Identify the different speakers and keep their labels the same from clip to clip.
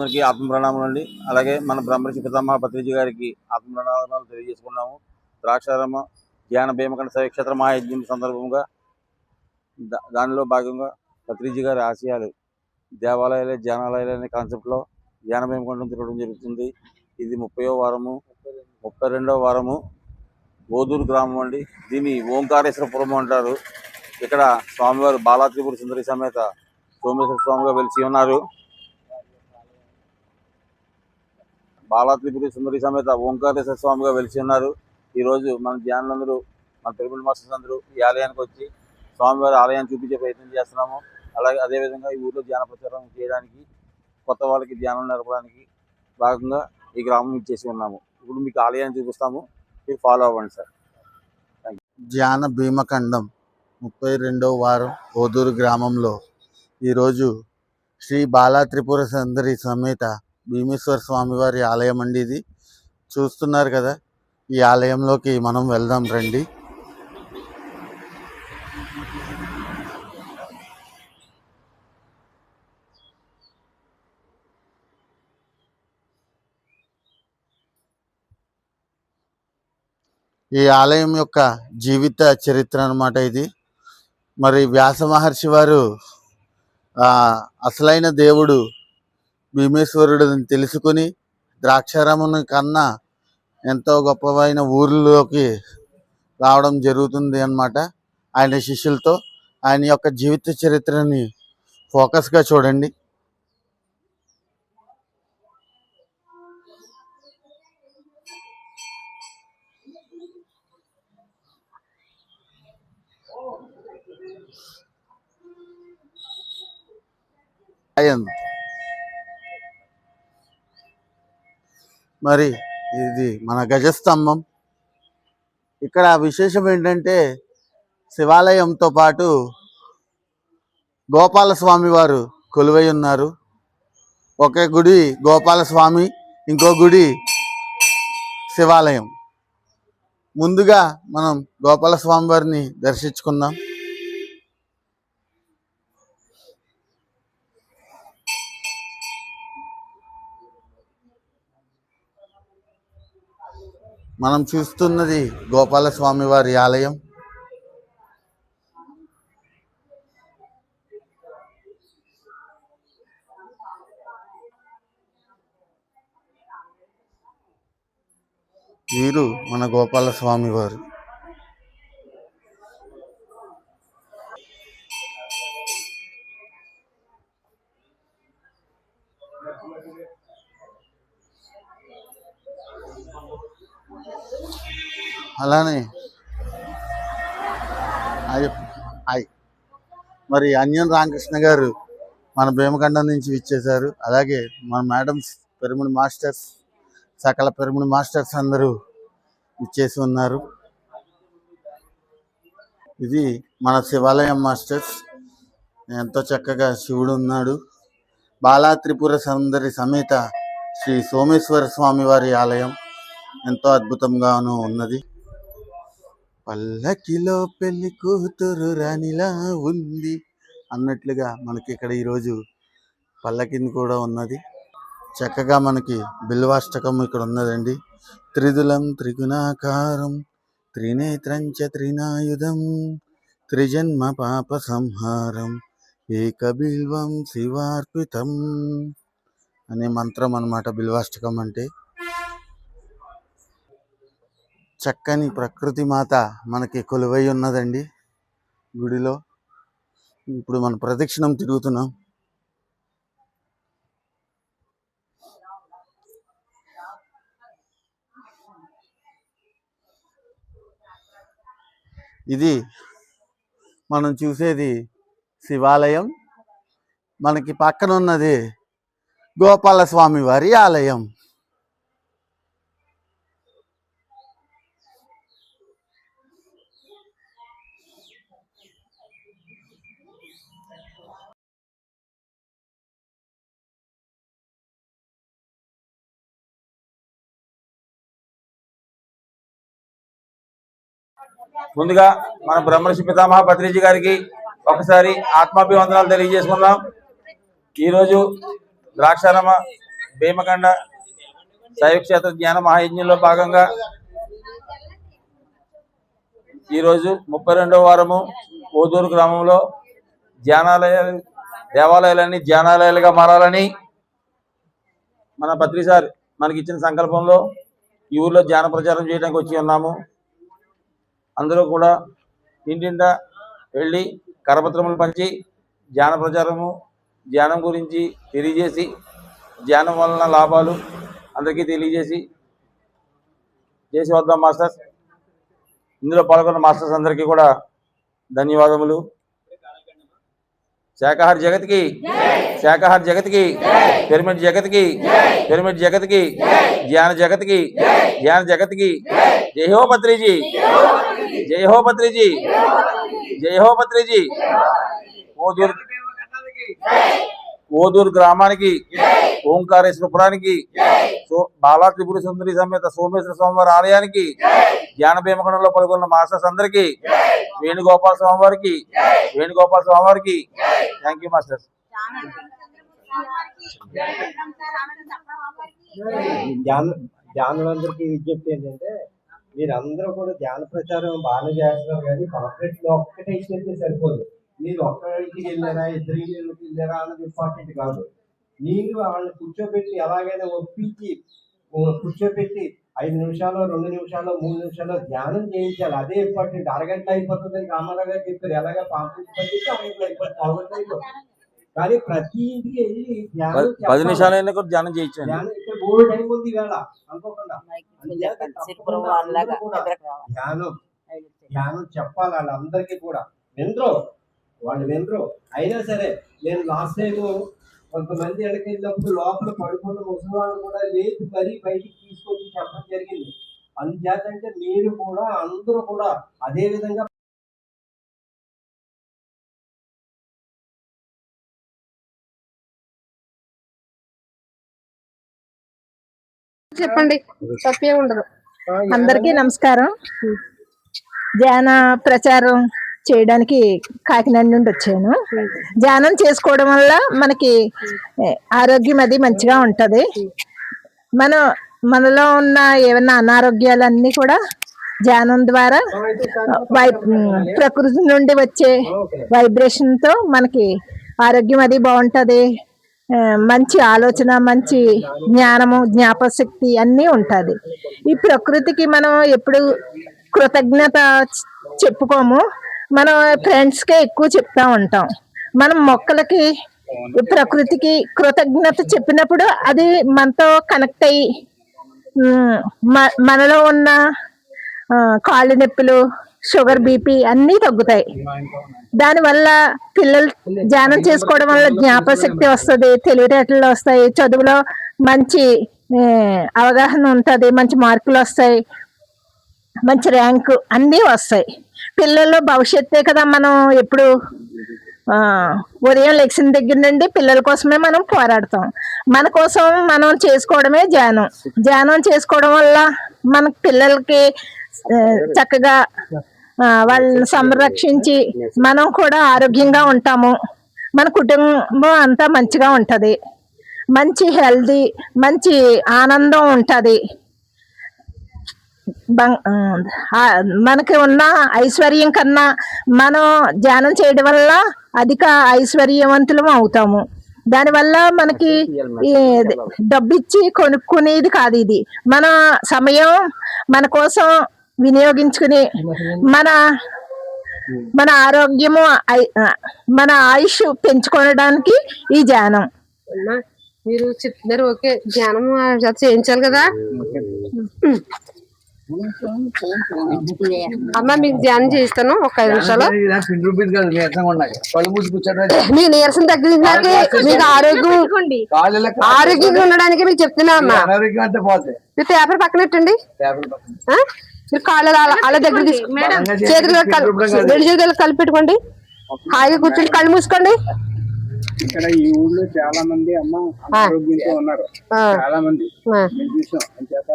Speaker 1: అందరికీ ఆత్మ ప్రణామం అండి. అలాగే మన బ్రహ్మర్షి పితామహ పత్రిజీ గారికి ఆత్మ ప్రణామాలు తెలియజేసుకున్నాము. ద్రాక్షారామ ధ్యాన భీమకండ సవిక్షేత్ర మహాయజ్ఞం సందర్భంగా దానిలో భాగంగా పత్రిజీ గారి ఆశయాలు దేవాలయాలే ధ్యానాలయాలే అనే కాన్సెప్ట్లో ధ్యాన భీమకండం తిరగడం జరుగుతుంది. ఇది ముప్పయో వారము ముప్పై రెండవ వారము ఓదూరు గ్రామం అండి. దీన్ని ఓంకారేశ్వరపురం అంటారు. ఇక్కడ స్వామివారు బాలా త్రిపుర సుందరి సమేత సోమేశ్వర స్వామిగా వెలిసి ఉన్నారు. బాలా త్రిపురి సుందరి సమేత ఓంకారేశ్వర స్వామిగా వెలిసి ఉన్నారు ఈరోజు మన ధ్యానులందరూ మన తిరుమల మాస్టర్స్ అందరూ ఈ ఆలయానికి వచ్చి స్వామివారి ఆలయాన్ని చూపించే ప్రయత్నం చేస్తున్నాము. అలాగే అదేవిధంగా ఈ ఊర్లో ధ్యాన ప్రచారం చేయడానికి కొత్త వాళ్ళకి ధ్యానం నడపడానికి భాగంగా ఈ గ్రామం ఇచ్చేసి ఉన్నాము. ఇప్పుడు మీకు ఆలయాన్ని చూపిస్తాము. మీరు ఫాలో అవ్వండి సార్.
Speaker 2: ధ్యాన భీమఖండం ముప్పై రెండవ వారం ఓదూరు గ్రామంలో ఈరోజు శ్రీ బాలా త్రిపుర సుందరి సమేత భీమేశ్వర స్వామివారి ఆలయం అండి ఇది. చూస్తున్నారు కదా ఈ ఆలయంలోకి మనం వెళ్దాం రండి. ఈ ఆలయం యొక్క జీవిత చరిత్ర అన్నమాట ఇది. మరి వ్యాస మహర్షి వారు అసలైన దేవుడు భీమేశ్వరుడిని తెలుసుకుని ద్రాక్షారామం కన్నా ఎంతో గొప్పవైన ఊర్లోకి రావడం జరుగుతుంది అన్నమాట. ఆయన శిష్యులతో ఆయన యొక్క జీవిత చరిత్రని ఫోకస్గా చూడండి. ఆయన మరి ఇది మన గజస్తంభం. ఇక్కడ విశేషం ఏంటంటే శివాలయంతో పాటు గోపాలస్వామి వారు కొలువై ఉన్నారు. ఒకే గుడి గోపాలస్వామి ఇంకో గుడి శివాలయం. ముందుగా మనం గోపాలస్వామి వారిని దర్శించుకుందాం. మనం చూస్తున్నది గోపాలస్వామి వారి ఆలయం. వీరు మన గోపాలస్వామి వారు. అలానే. అయ్య- మరి అన్యన్ రామకృష్ణ గారు మన భీమఖండం నుంచి ఇచ్చేశారు అలాగే మన మేడమ్స్ పెరుముడి మాస్టర్స్ సకల పెరుముడి మాస్టర్స్ అందరూ ఇచ్చేసి ఉన్నారు. ఇది మన శివాలయం మాస్టర్స్. ఎంతో చక్కగా శివుడు ఉన్నాడు. బాలా త్రిపుర సుందరి సమేత శ్రీ సోమేశ్వర స్వామి వారి ఆలయం. ఎంతో అద్భుతంగాను ఉన్నది. పల్లకిలో పెళ్ళి కూతురు రాణిలా ఉంది అన్నట్లుగా మనకి ఇక్కడ ఈరోజు పల్లకిని కూడా ఉన్నది. చక్కగా మనకి బిల్వాష్టకం ఇక్కడ ఉన్నదండి. త్రిదులం త్రిగుణాకారం త్రినేత్రంచ త్రినాయుధం త్రిజన్మ పాప సంహారం ఏకబిల్వం శివార్పితం అనే మంత్రం అన్నమాట బిల్వాష్టకం అంటే. చక్కని ప్రకృతి మాత మనకి కొలువై ఉన్నదండి గుడిలో. ఇప్పుడు మన ప్రదక్షిణం తిరుగుతున్నాం. ఇది మనం చూసేది శివాలయం. మనకి పక్కన ఉన్నది గోపాలస్వామి వారి ఆలయం.
Speaker 1: ముందుగా మన బ్రహ్మర్షి పితామహ పత్రిజీ గారికి ఒకసారి ఆత్మాభివందనాలు తెలియజేసుకుందాం. ఈరోజు ద్రాక్షారామ భీమకండ శైవక్షేత్ర జ్ఞాన మహాయజ్ఞంలో భాగంగా ఈరోజు ముప్పై రెండవ వారము ఓదూరు గ్రామంలో ధ్యానాలయాలు దేవాలయాలన్నీ ధ్యానాలయాలుగా మారాలని మన పత్రి సార్ మనకి ఇచ్చిన సంకల్పంలో ఈ ఊర్లో ధ్యాన ప్రచారం చేయడానికి వచ్చి ఉన్నాము. అందరూ కూడా ఇంటింటా వెళ్ళి కరపత్రములు పంచి ధ్యాన ప్రచారము ధ్యానం గురించి తెలియజేసి ధ్యానం వలన లాభాలు అందరికీ తెలియజేసి చేసి వద్దాం మాస్టర్స్. ఇందులో పాల్గొన్న మాస్టర్స్ అందరికీ కూడా ధన్యవాదములు. శాఖాహార జగత్కి శాఖాహార జగత్కి పిరమిడ్ జగత్కి పిరమిడ్ జగత్కి ధ్యాన జగత్కి ధ్యాన జగత్కి. జై హో పత్రిజీ ఓదూరు ఓదూరు గ్రామానికి ఓంకారేశ్వరపురానికి సో బాలా త్రిపుర సుందరి సమేత సోమేశ్వర స్వామివారి ఆలయానికి ధ్యాన భీమకండంలో పాల్గొన్న మాస్టర్స్ అందరికీ వేణుగోపాల స్వామి వారికి వేణుగోపాల స్వామి వారికి థ్యాంక్ యూ మాస్టర్స్
Speaker 3: ధ్యాన ధ్యానులందరికీ విజ్ఞప్తి ఏంటంటే మీరు అందరూ కూడా ధ్యాన ప్రచారం బాగానే చేస్తున్నారు కానీ కాంక్రీట్లో ఒక్కటే ఇచ్చేస్తే సరిపోదు. మీరు ఒక్క ఇంటికి వెళ్ళారా ఇద్దరు ఇంటికి వెళ్ళారా అన్నది ఇంపార్టెంట్ కాదు. మీరు వాళ్ళని కూర్చోబెట్టి ఎలాగైనా ఒప్పించి కూర్చోబెట్టి ఐదు నిమిషాలు రెండు నిమిషాలు మూడు నిమిషాలు ధ్యానం చేయించాలి. అదే ఇంపార్టెంట్ అరగంట అయిపోతుందని రామారావు గారు చెప్పారు. ఎలాగ పంపించి అయిపోతుంది అయిపోతుంది. కానీ ప్రతి ఇంటికి వెళ్ళి ధ్యానం
Speaker 1: పది. నిమిషాలైనా కూడా ధ్యానం చేయించండి.
Speaker 3: ధ్యానం ఇక్కడ మూడు టైం ఉంది వేళ అనుకోకుండా. ధ్యానం చెప్పాలి వాళ్ళందరికీ కూడా. వినరు వాళ్ళు వినరు అయినా సరే నేను లాస్ట్ టైం కొంతమంది ఎక్కడికి వెళ్ళినప్పుడు లోపల పడుకున్న ముసలి వాళ్ళు కూడా లేపి మరీ బయటికి తీసుకొచ్చి చెప్పడం జరిగింది. అందుచేత అంటే మీరు కూడా అందరూ కూడా అదే విధంగా
Speaker 4: చెప్పండి. తప్పే ఉండదు. అందరికీ నమస్కారం. ధ్యాన ప్రచారం చేయడానికి కాకినాడ నుండి వచ్చాను. ధ్యానం చేసుకోవడం వల్ల మనకి ఆరోగ్యం అది మంచిగా ఉంటది. మనం మనలో ఉన్న ఏమైనా అనారోగ్యాలన్నీ కూడా ధ్యానం ద్వారా వై ప్రకృతి నుండి వచ్చే వైబ్రేషన్తో మనకి ఆరోగ్యం అది బాగుంటది. మంచి ఆలోచన మంచి జ్ఞానము జ్ఞాపశక్తి అన్నీ ఉంటుంది. ఈ ప్రకృతికి మనం ఎప్పుడు కృతజ్ఞత చెప్పుకోము. మనం ఫ్రెండ్స్కే ఎక్కువ చెప్తా ఉంటాం. మనం మొక్కలకి ప్రకృతికి కృతజ్ఞత చెప్పినప్పుడు అది మనతో కనెక్ట్ అయ్యి మనలో ఉన్న కాళ్ళు నొప్పులు షుగర్ బీపీ అన్నీ తగ్గుతాయి. దానివల్ల పిల్లలు ధ్యానం చేసుకోవడం వల్ల జ్ఞాపశక్తి వస్తుంది తెలివితేటలు వస్తాయి చదువులో మంచి అవగాహన ఉంటుంది మంచి మార్కులు వస్తాయి మంచి ర్యాంకు అన్నీ వస్తాయి. పిల్లల్లో భవిష్యత్తే కదా మనం ఎప్పుడు ఉదయం లెక్సిన దగ్గర నుండి పిల్లల కోసమే మనం పోరాడతాం. మన కోసం మనం చేసుకోవడమే ధ్యానం. ధ్యానం చేసుకోవడం వల్ల మన పిల్లలకి చక్కగా వాళ్ళని సంరక్షించి మనం కూడా ఆరోగ్యంగా ఉంటాము. మన కుటుంబం అంతా మంచిగా ఉంటది. మంచి హెల్దీ మంచి ఆనందం ఉంటది. మనకి ఉన్న ఐశ్వర్యం కన్నా మనం ధ్యానం చేయడం వల్ల అధిక ఐశ్వర్యవంతులం అవుతాము. దానివల్ల మనకి ఈ డబ్బు ఇచ్చి కొనుక్కునేది కాదు ఇది. మన సమయం మన కోసం వినియోగించుకుని మన మన ఆరోగ్యము మన ఆయుష్ పెంచుకోవడానికి ఈ ధ్యానం.
Speaker 5: మీరు చెప్తున్నారు ఓకే ధ్యానం చేయించాలి కదా? అమ్మా మీకు ధ్యానం చేయిస్తాను ఒక ఐదు నిమిషాలు. మీ నీరసం తగ్గించడానికి మీకు ఆరోగ్యం ఆరోగ్యంగా ఉండడానికి మీకు చెప్తున్నా అమ్మా పేపర్ పక్కన పెట్టండి. కాళ్ళు అలా దగ్గర చేతులు కల్- రెండు చేతులు కలిపి పెట్టుకోండి. హాయిగా కూర్చొని కళ్ళు మూసుకోండి.
Speaker 6: ఇక్కడ ఈ ఊళ్ళో చాలా మంది అమ్మ అనారోగ్యంతో ఉన్నారు. చాలా మంది చూసాం అంచేత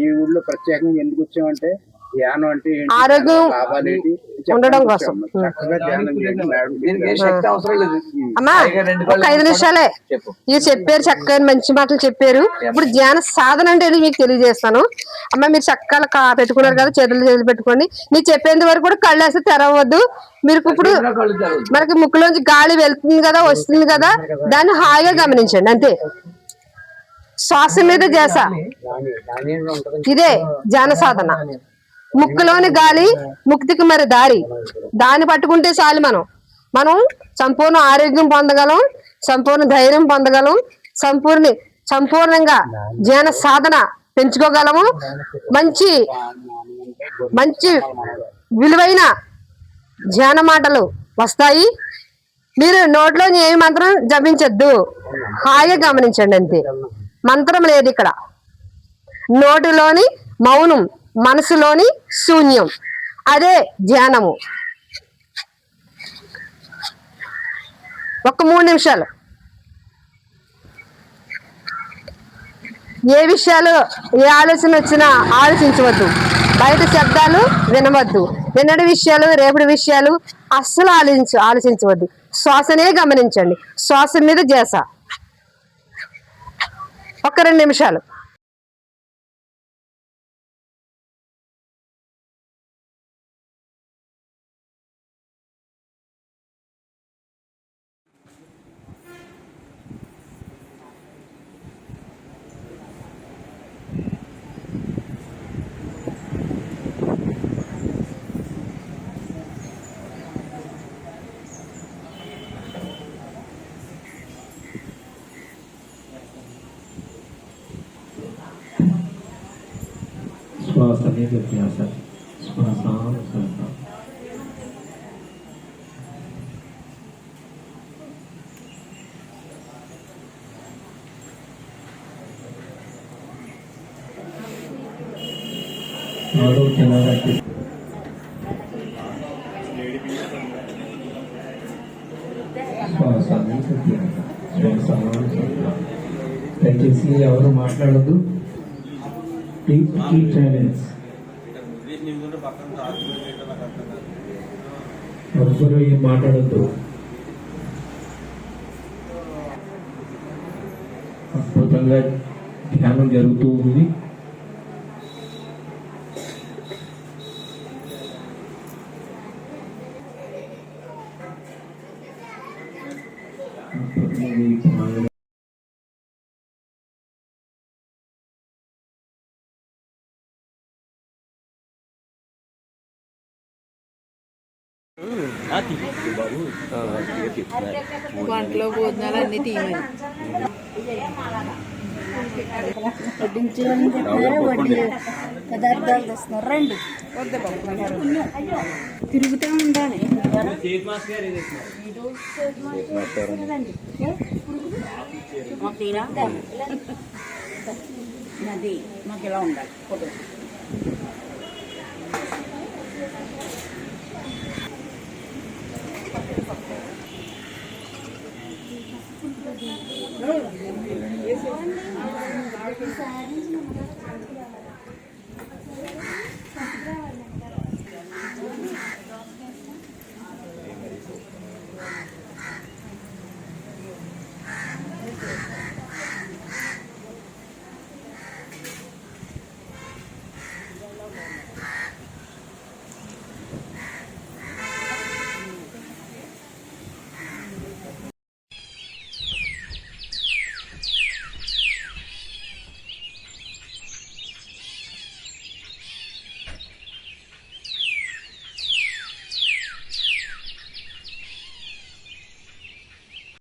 Speaker 6: ఈ ఊళ్ళో ప్రత్యేకంగా ఎందుకు వచ్చామంటే ధ్యానం అంటే ఏంటి?
Speaker 5: ఆరోగ్యం? ఉండడం కోసం. అమ్మా ఒక ఐదు నిమిషాలే. ఇవి చెప్పారు చక్కగా మంచి మాటలు చెప్పారు. ఇప్పుడు ధ్యాన సాధన అంటే మీకు తెలియజేస్తాను. అమ్మ మీరు చక్కగా కా- పెట్టుకున్నారు కదా చేతులు చేతులు పెట్టుకోండి. మీరు చెప్పేంత వరకు కూడా కళ్ళు వేస్తే తెరవద్దు. మీరు ఇప్పుడు. మనకి ముక్కులోంచి గాలి వెళ్తుంది కదా వస్తుంది కదా దాన్ని హాయిగా గమనించండి అంతే. శ్వాస మీద చేస ఇదే ధ్యాన సాధన. ముక్కులోని గాలి ముక్తికి మరి దారి. దాన్ని పట్టుకుంటే చాలు మనం. మనం సంపూర్ణ ఆరోగ్యం పొందగలం సంపూర్ణ ధైర్యం పొందగలం సంపూర్ణ సంపూర్ణంగా ధ్యాన సాధన పెంచుకోగలము. మంచి మంచి విలువైన ధ్యాన మాటలు వస్తాయి. మీరు నోట్లో ఏమి మంత్రం జపించొద్దు. హాయిగా గమనించండి అంతే. మంత్రం లేదు ఇక్కడ. నోటిలోని మౌనం మనసులోని శూన్యం. అదే ధ్యానము. ఒక మూడు నిమిషాలు. ఏ విషయాలు ఏ ఆలోచన వచ్చినా ఆలోచించవద్దు. బయట శబ్దాలు వినవద్దు. నిన్నటి విషయాలు రేపటి విషయాలు అస్సలు ఆలోచించ ఆలోచించవద్దు. శ్వాసనే గమనించండి. శ్వాస మీద చేస ఒక రెండు నిమిషాలు.
Speaker 7: శ్వాస మీద ధ్యాస శ్వాసానుసరణ ఆలోచన వంటి శ్వాస దయచేసి ఎవరు మాట్లాడద్దు. ప్లీజ్ కీప్ సైలెన్స్ ఎవరు ఏం మాట్లాడద్దు. అద్భుతంగా ధ్యానం జరుగుతూ ఉంది.
Speaker 8: వంటలో భోజనాలు అన్ని తీయమని.
Speaker 9: వడ్డీ పదార్థాలు తెస్తున్నారు. రండి. తిరుగుతూ ఉండాలి. నది మాకు ఇలా ఉండాలి